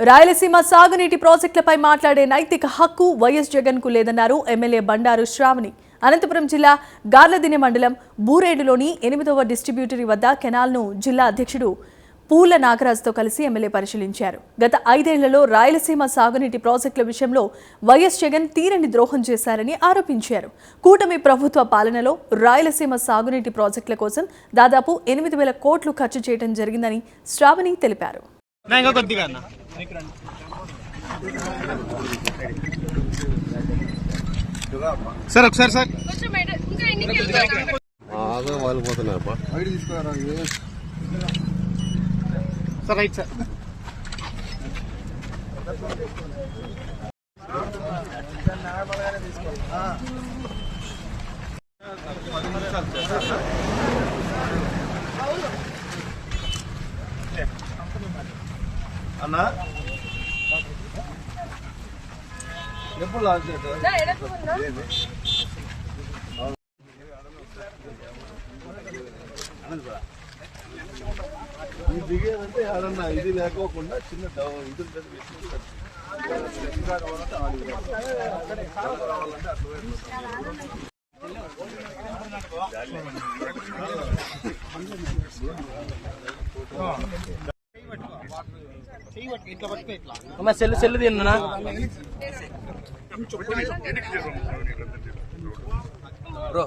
రాయలసీమ సాగునీటి ప్రాజెక్టులపై మాట్లాడే నైతిక హక్కు వైఎస్ జగన్కు లేదన్నారు ఎమ్మెల్యే బండారు శ్రావణి. అనంతపురం జిల్లా గార్లదినె మండలం బూరేడులోని ఎనిమిదవ డిస్ట్రిబ్యూటరీ వద్ద కెనాల్ను జిల్లా అధ్యక్షుడు పూల నాగరాజుతో కలిసి ఎమ్మెల్యే పరిశీలించారు. గత ఐదేళ్ళలో రాయలసీమ సాగునీటి ప్రాజెక్టుల విషయంలో వైఎస్ జగన్ తీరని ద్రోహం చేశారని ఆరోపించారు. కూటమి ప్రభుత్వ పాలనలో రాయలసీమ సాగునీటి ప్రాజెక్టుల కోసం దాదాపు ఎనిమిది వేల కోట్లు ఖర్చు చేయడం జరిగిందని శ్రావణి తెలిపారు. సార్ ఒకసారి సార్. బాగా వాలిపోతున్నారు అబ్బా. Sir right sir. అన్నా? ఎప్పుడు లాంచ్ చేస్తారు ఈ దిగేదంటే ఎవరన్నా ఇది లేకోకుండా చిన్న డౌ- ఇది ఉంటుంది, అమ్మ సెల్లు సెల్లు తిన్నా బ్రో.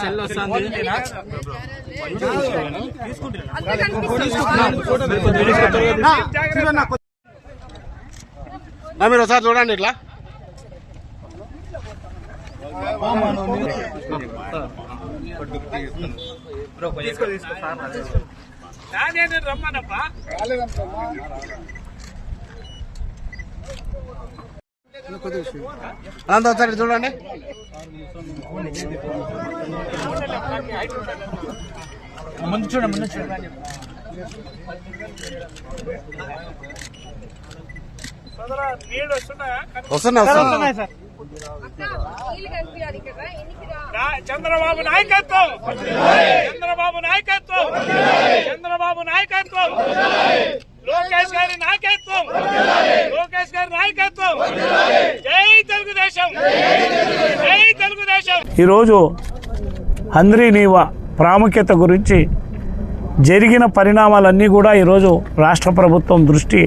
సెల్ వస్తుంది. మీరు ఒకసారి చూడండి ఇట్లా. అనంత ఒకసారి చూడండి. ముందు చూడండి ముందు చూడండి. వస్తున్నా వస్తున్నా సార్. చంద్రబాబు నాయకత్వం! చంద్రబాబు నాయకత్వం! చంద్రబాబు నాయకత్వం! లోకేష్ గారి నాయకత్వం! లోకేష్ గారి నాయకత్వం! జై తెలుగుదేశం! జై తెలుగుదేశం! ఈరోజు హంద్రీ నీవా ప్రాముఖ్యత గురించి జరిగిన పరిణామాలన్నీ కూడా ఈరోజు రాష్ట్ర ప్రభుత్వం దృష్టి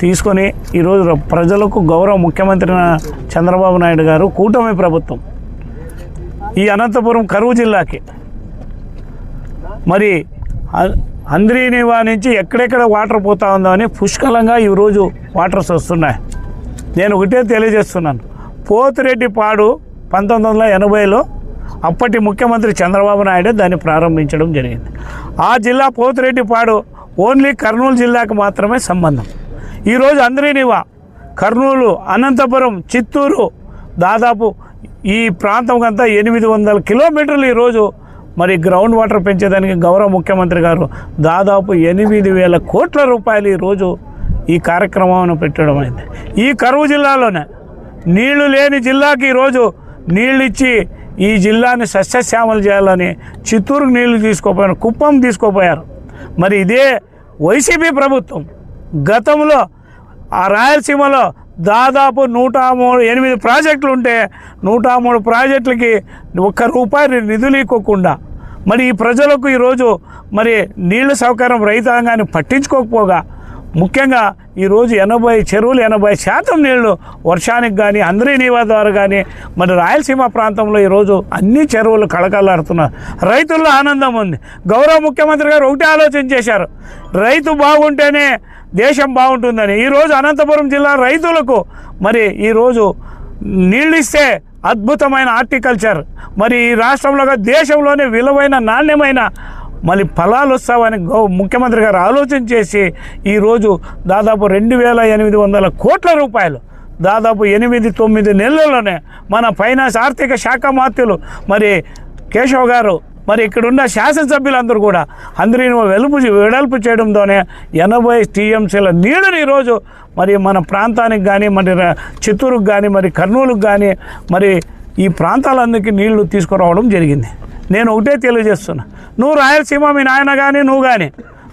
తీసుకొని ఈరోజు ప్రజలకు గౌరవ ముఖ్యమంత్రి చంద్రబాబు నాయుడు గారు కూటమి ప్రభుత్వం ఈ అనంతపురం కరువు జిల్లాకి. మరి హ- హంద్రీ నుంచి ఎక్కడెక్కడ వాటర్ పోతా ఉందో అని పుష్కలంగా ఈరోజు వాటర్స్ వస్తున్నాయి. నేను ఒకటే తెలియజేస్తున్నాను. పోతిరెడ్డి పాడు పంతొమ్మిది వందల ఎనభైలో అప్పటి ముఖ్యమంత్రి చంద్రబాబు నాయుడు దాన్ని ప్రారంభించడం జరిగింది. ఆ జిల్లా పోతిరెడ్డి పాడు ఓన్లీ కర్నూలు జిల్లాకు మాత్రమే సంబంధం. ఈరోజు అందరినివా కర్నూలు అనంతపురం చిత్తూరు దాదాపు ఈ ప్రాంతంకంతా ఎనిమిది వందల కిలోమీటర్లు ఈరోజు మరి గ్రౌండ్ వాటర్ పెంచేదానికి గౌరవ ముఖ్యమంత్రి గారు దాదాపు ఎనిమిది వేల కోట్ల రూపాయలు ఈరోజు ఈ కార్యక్రమాన్ని పెట్టడం అయింది. ఈ కరువు జిల్లాలోనే నీళ్ళు లేని జిల్లాకి ఈరోజు నీళ్ళు ఇచ్చి ఈ జిల్లాని సస్యశ్యామలు చేయాలని చిత్తూరుకు నీళ్ళు తీసుకోపోయారు కుప్పం తీసుకోపోయారు. మరి ఇదే వైసీపీ ప్రభుత్వం గతంలో ఆ రాయలసీమలో దాదాపు నూట మూడు ఎనిమిది ప్రాజెక్టులు ఉంటే నూట మూడు ప్రాజెక్టులకి ఒక్క రూపాయి నిధులు ఇవ్వకుండా మరి ఈ ప్రజలకు ఈరోజు మరి నీళ్ళ సౌకర్యం రైతాంగాన్ని పట్టించుకోకపోగా ముఖ్యంగా ఈరోజు ఎనభై చెరువులు ఎనభై శాతం నీళ్ళు వర్షానికి కానీ అందరి నీవా ద్వారా కానీ మరి రాయలసీమ ప్రాంతంలో ఈరోజు అన్ని చెరువులు కళకళలాడుతున్నారు రైతుల్లో ఆనందం ఉంది. గౌరవ ముఖ్యమంత్రి గారు ఒకటే ఆలోచన చేశారు. రైతు బాగుంటేనే దేశం బాగుంటుందని. ఈరోజు అనంతపురం జిల్లా రైతులకు మరి ఈరోజు నీళ్ళు ఇస్తే అద్భుతమైన హార్టికల్చర్. మరి ఈ రాష్ట్రంలో దేశంలోనే విలువైన నాణ్యమైన మళ్ళీ ఫలాలు వస్తామని గౌ ముఖ్యమంత్రి గారు ఆలోచన చేసి ఈరోజు దాదాపు రెండు వేల ఎనిమిది వందల కోట్ల రూపాయలు దాదాపు ఎనిమిది తొమ్మిది నెలల్లోనే మన ఫైనాన్స్ ఆర్థిక శాఖ మాత్యులు మరి కేశవ్ గారు మరి ఇక్కడున్న శాసనసభ్యులందరూ కూడా అందరిని వెలుపు వెడల్పు చేయడంతోనే ఎనభై టీఎంసీల నీళ్ళని ఈరోజు మరి మన ప్రాంతానికి కానీ మరి చిత్తూరుకు కానీ మరి కర్నూలుకు కానీ మరి ఈ ప్రాంతాలందరికీ నీళ్ళు తీసుకురావడం జరిగింది. నేను ఒకటే తెలియజేస్తున్నా. నువ్వు రాయలసీమ మీ నాయన కానీ నువ్వు కానీ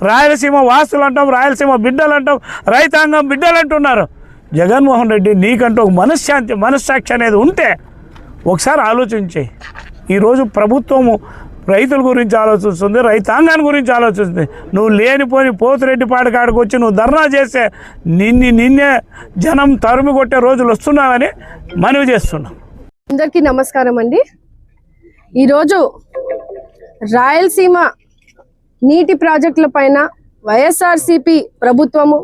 రాయలసీమ వాసులు అంటాం రాయలసీమ బిడ్డలు అంటాం రైతాంగం బిడ్డలు అంటున్నారు. జగన్మోహన్ రెడ్డి నీకంటూ ఒక మనశ్శాంతి మనస్సాక్షి అనేది ఉంటే ఒకసారి ఆలోచించే. ఈరోజు ప్రభుత్వము రైతుల గురించి ఆలోచిస్తుంది రైతాంగాన్ని గురించి ఆలోచిస్తుంది. నువ్వు లేనిపోని పోతిరెడ్డి పాడకాడికి వచ్చి నువ్వు ధర్నా చేస్తే నిన్ని నిన్నే జనం తరుమి కొట్టే రోజులు వస్తున్నావని మనవి చేస్తున్నాం. అందరికీ నమస్కారం అండి. ఈరోజు రాయలసీమ నీటి ప్రాజెక్టుల పైన వైఎస్ఆర్సిపి ప్రభుత్వము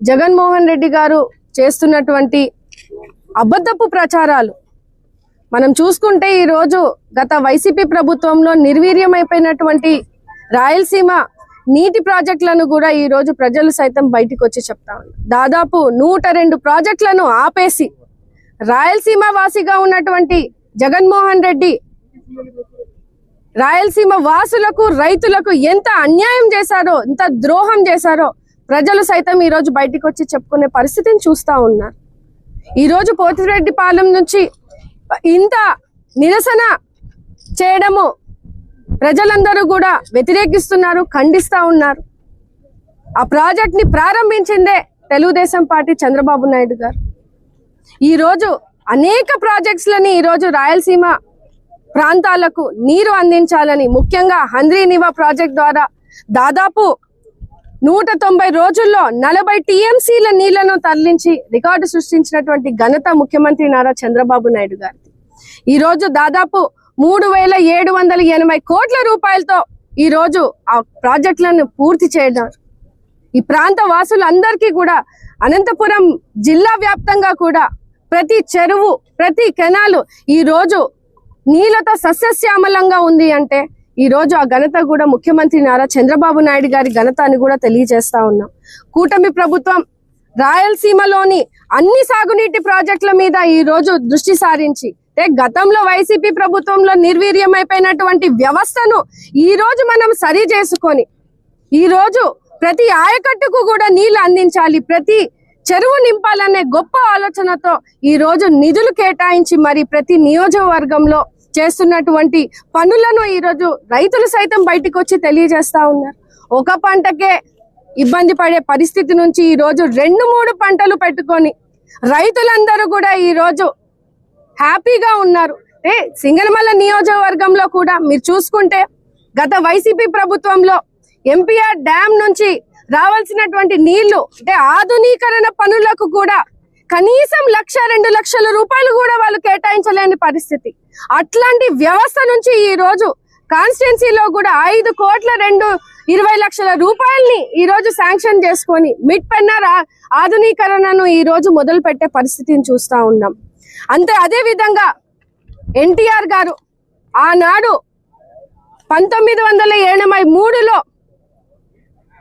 జగన్మోహన్ రెడ్డి గారు చేస్తున్నటువంటి అబద్ధపు ప్రచారాలు. మనం చూసుకుంటే ఈరోజు గత వైసీపీ ప్రభుత్వంలో నిర్వీర్యమైపోయినటువంటి రాయలసీమ నీటి ప్రాజెక్టులను కూడా ఈ రోజు ప్రజలు సైతం బయటికి వచ్చి చెప్తా దాదాపు నూట రెండు ప్రాజెక్టులను ఆపేసి రాయలసీమ వాసిగా ఉన్నటువంటి జగన్మోహన్ రెడ్డి రాయలసీమ వాసులకు రైతులకు ఎంత అన్యాయం చేశారో ఎంత ద్రోహం చేశారో ప్రజలు సైతం ఈరోజు బయటికి వచ్చి చెప్పుకునే పరిస్థితిని చూస్తా ఉన్నారు. ఈరోజు పోతిరెడ్డిపాలెం నుంచి ఇంత నిరసన చేయడము ప్రజలందరూ కూడా వ్యతిరేకిస్తున్నారు ఖండిస్తా ఉన్నారు. ఆ ప్రాజెక్ట్ని ప్రారంభించిందే తెలుగుదేశం పార్టీ చంద్రబాబు నాయుడు గారు. ఈరోజు అనేక ప్రాజెక్ట్స్లని ఈరోజు రాయలసీమ ప్రాంతాలకు నీరు అందించాలని ముఖ్యంగా హంద్రీ నివా ప్రాజెక్ట్ ద్వారా దాదాపు నూట తొంభై రోజుల్లో నలభై టీఎంసీల నీళ్ళను తరలించి రికార్డు సృష్టించినటువంటి ఘనత ముఖ్యమంత్రి నారా చంద్రబాబు నాయుడు గారికి ఈ రోజు దాదాపు మూడు వేల ఏడు వందల ఎనభై కోట్ల రూపాయలతో ఈ రోజు ఆ ప్రాజెక్టులను పూర్తి చేయడం. ఈ ప్రాంత వాసులందరికీ కూడా అనంతపురం జిల్లా వ్యాప్తంగా కూడా ప్రతి చెరువు ప్రతి కెనాలు ఈ రోజు నీళ్ళతో సస్యశ్యామలంగా ఉంది అంటే ఈ రోజు ఆ ఘనత కూడా ముఖ్యమంత్రి నారా చంద్రబాబు నాయుడు గారి ఘనత అని కూడా తెలియజేస్తా ఉన్నాం. కూటమి ప్రభుత్వం రాయలసీమలోని అన్ని సాగునీటి ప్రాజెక్టుల మీద ఈ రోజు దృష్టి సారించి అంటే గతంలో వైసీపీ ప్రభుత్వంలో నిర్వీర్యమైపోయినటువంటి వ్యవస్థను ఈ రోజు మనం సరి చేసుకొని ఈ రోజు ప్రతి ఆయకట్టుకు కూడా నీళ్ళు అందించాలి ప్రతి చెరువు నింపాలనే గొప్ప ఆలోచనతో ఈ రోజు నిధులు కేటాయించి మరి ప్రతి నియోజకవర్గంలో చేస్తున్నటువంటి పనులను ఈ రోజు రైతులు సైతం బయటకు వచ్చి తెలియజేస్తా ఉన్నారు. ఒక పంటకే ఇబ్బంది పడే పరిస్థితి నుంచి ఈ రోజు రెండు మూడు పంటలు పెట్టుకొని రైతులందరూ కూడా ఈ రోజు హ్యాపీగా ఉన్నారు. అంటే సింగనమల్ల నియోజకవర్గంలో కూడా మీరు చూసుకుంటే గత వైసీపీ ప్రభుత్వంలో ఎంపీఆర్ డ్యామ్ నుంచి రావాల్సినటువంటి నీళ్ళు అంటే ఆధునీకరణ పనులకు కూడా కనీసం లక్ష రెండు లక్షల రూపాయలు కూడా వాళ్ళు కేటాయించలేని పరిస్థితి. అట్లాంటి వ్యవస్థ నుంచి ఈ రోజు కాన్స్టిట్యున్సీలో కూడా ఐదు కోట్ల రెండు ఇరవై లక్షల రూపాయల్ని ఈ రోజు శాంక్షన్ చేసుకొని మిడ్ పెన్నర్ ఆధునీకరణను ఈ రోజు మొదలు పెట్టే పరిస్థితిని చూస్తూ ఉన్నాం. అంతే అదే విధంగా ఎన్టీఆర్ గారు ఆనాడు పంతొమ్మిది వందల ఎనభై మూడులో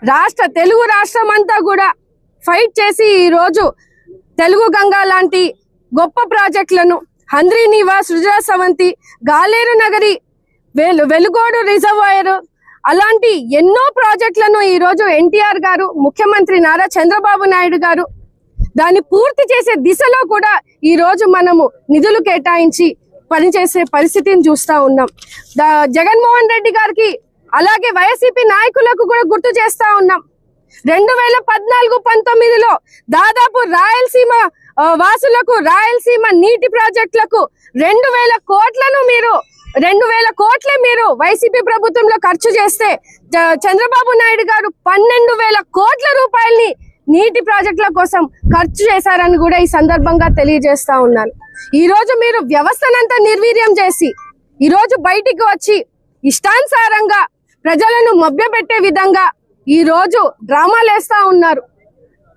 రాష్ట్ర తెలుగు రాష్ట్రం అంతా కూడా ఫైట్ చేసి ఈరోజు తెలుగు గంగా లాంటి గొప్ప ప్రాజెక్టులను హంద్రీ నివా సృజన సవంతి గాలేరు నగరి వెలు వెలుగోడు రిజర్వాయర్ అలాంటి ఎన్నో ప్రాజెక్టులను ఈరోజు ఎన్టీఆర్ గారు ముఖ్యమంత్రి నారా చంద్రబాబు నాయుడు గారు దాన్ని పూర్తి చేసే దిశలో కూడా ఈరోజు మనము నిధులు కేటాయించి పనిచేసే పరిస్థితిని చూస్తూ ఉన్నాం. దా- జగన్మోహన్ రెడ్డి గారికి అలాగే వైఎస్ఆర్సీపీ నాయకులకు కూడా గుర్తు చేస్తా ఉన్నాం. రెండు వేల పద్నాలుగు పంతొమ్మిదిలో దాదాపు రాయలసీమ వాసులకు రాయలసీమ నీటి ప్రాజెక్టులకు రెండు వేల కోట్లను మీరు రెండు వేల కోట్లే మీరు వైసీపీ ప్రభుత్వంలో ఖర్చు చేస్తే చంద్రబాబు నాయుడు గారు పన్నెండు వేల కోట్ల రూపాయల్ని నీటి ప్రాజెక్టుల కోసం ఖర్చు చేశారని కూడా ఈ సందర్భంగా తెలియజేస్తా ఉన్నాను. ఈ రోజు మీరు వ్యవస్థనంతా నిర్వీర్యం చేసి ఈ రోజు బయటికి వచ్చి ఇష్టానుసారంగా ప్రజలను మభ్యపెట్టే విధంగా ఈ రోజు డ్రామాలు వేస్తా ఉన్నారు.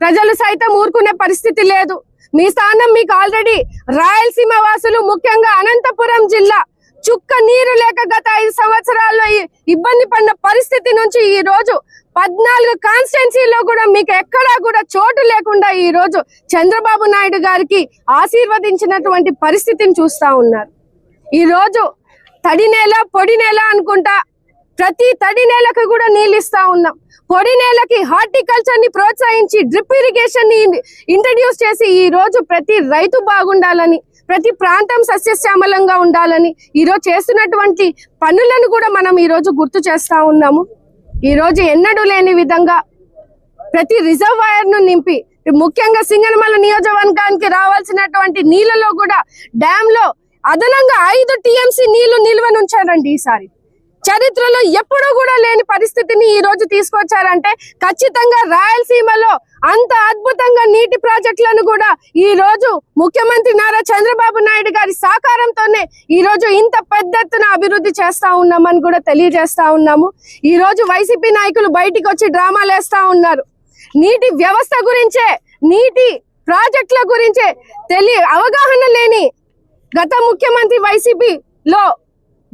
ప్రజలు సైతం ఊరుకునే పరిస్థితి లేదు. మీ స్థానం మీకు ఆల్రెడీ రాయలసీమ వాసులు ముఖ్యంగా అనంతపురం జిల్లా చుక్క నీరు లేక గత ఐదు సంవత్సరాల్లో ఇబ్బంది పడిన పరిస్థితి నుంచి ఈ రోజు పద్నాలుగు కాన్స్టిట్యున్సీలో కూడా మీకు ఎక్కడా కూడా చోటు లేకుండా ఈ రోజు చంద్రబాబు నాయుడు గారికి ఆశీర్వదించినటువంటి పరిస్థితిని చూస్తా ఉన్నారు. ఈ రోజు తడి నేల పొడి నేల అనుకుంటా ప్రతి తడి నేలకు కూడా నీళ్ళు ఇస్తా ఉన్నాం. పొడి నేలకి హార్టికల్చర్ని ప్రోత్సహించి డ్రిప్ ఇరిగేషన్ని ఇంట్రడ్యూస్ చేసి ఈ రోజు ప్రతి రైతు బాగుండాలని ప్రతి ప్రాంతం సస్యశ్యామలంగా ఉండాలని ఈరోజు చేస్తున్నటువంటి పనులను కూడా మనం ఈరోజు గుర్తు చేస్తా ఉన్నాము. ఈరోజు ఎన్నడూ లేని విధంగా ప్రతి రిజర్వాయర్ను నింపి ముఖ్యంగా సింగనమల నియోజకవర్గానికి రావాల్సినటువంటి నీళ్ళలో కూడా డ్యామ్లో అదనంగా ఐదు టీఎంసీ నీళ్ళు నిల్వనుంచారండి ఈసారి. చరిత్రలో ఎప్పుడూ కూడా లేని పరిస్థితిని ఈ రోజు తీసుకొచ్చారంటే ఖచ్చితంగా రాయలసీమలో అంత అద్భుతంగా నీటి ప్రాజెక్టులను కూడా ఈ రోజు ముఖ్యమంత్రి నారా చంద్రబాబు నాయుడు గారి సహకారంతోనే ఈ రోజు ఇంత పెద్ద ఎత్తున అభివృద్ధి చేస్తా ఉన్నామని కూడా తెలియజేస్తా ఉన్నాము. ఈ రోజు వైసీపీ నాయకులు బయటికి వచ్చి డ్రామాలు వేస్తా ఉన్నారు. నీటి వ్యవస్థ గురించే నీటి ప్రాజెక్టుల గురించే తెలియ అవగాహన లేని గత ముఖ్యమంత్రి వైసీపీలో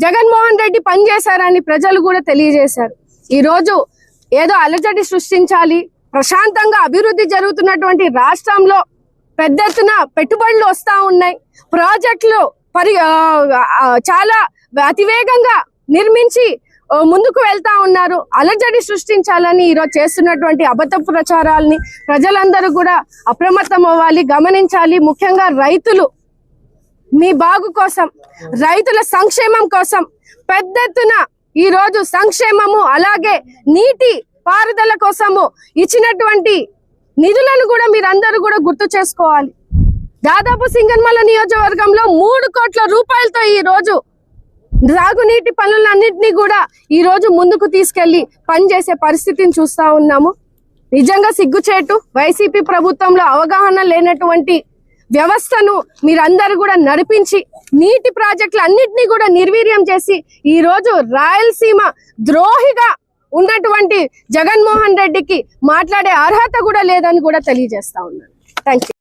జగన్మోహన్ రెడ్డి పనిచేశారని ప్రజలు కూడా తెలియజేశారు. ఈ రోజు ఏదో అలజడి సృష్టించాలి ప్రశాంతంగా అభివృద్ధి జరుగుతున్నటువంటి రాష్ట్రంలో పెద్ద ఎత్తున పెట్టుబడులు వస్తూ ఉన్నాయి. ప్రాజెక్టులు పరి చాలా అతివేగంగా నిర్మించి ముందుకు వెళ్తా ఉన్నారు. అలజడి సృష్టించాలని ఈరోజు చేస్తున్నటువంటి అబద్ధ ప్రచారాలని ప్రజలందరూ కూడా అప్రమత్తం అవ్వాలి గమనించాలి. ముఖ్యంగా రైతులు మీ బాగు కోసం రైతుల సంక్షేమం కోసం పెద్ద ఎత్తున ఈరోజు సంక్షేమము అలాగే నీటి పారుదల కోసము ఇచ్చినటువంటి నిధులను కూడా మీరందరూ కూడా గుర్తు చేసుకోవాలి. దాదాపు సింగన్మల నియోజకవర్గంలో మూడు కోట్ల రూపాయలతో ఈ రోజు సాగునీటి పనులన్నింటినీ కూడా ఈ రోజు ముందుకు తీసుకెళ్ళి పనిచేసే పరిస్థితిని చూస్తా ఉన్నాము. నిజంగా సిగ్గుచేటు వైసీపీ ప్రభుత్వంలో అవగాహన లేనటువంటి వ్యవస్థను మీరందరూ కూడా నడిపించి నీటి ప్రాజెక్టులు అన్నింటినీ కూడా నిర్వీర్యం చేసి ఈ రోజు రాయలసీమ ద్రోహిగా ఉన్నటువంటి జగన్మోహన్ రెడ్డికి మాట్లాడే అర్హత కూడా లేదని కూడా తెలియజేస్తా ఉన్నాను. Thank you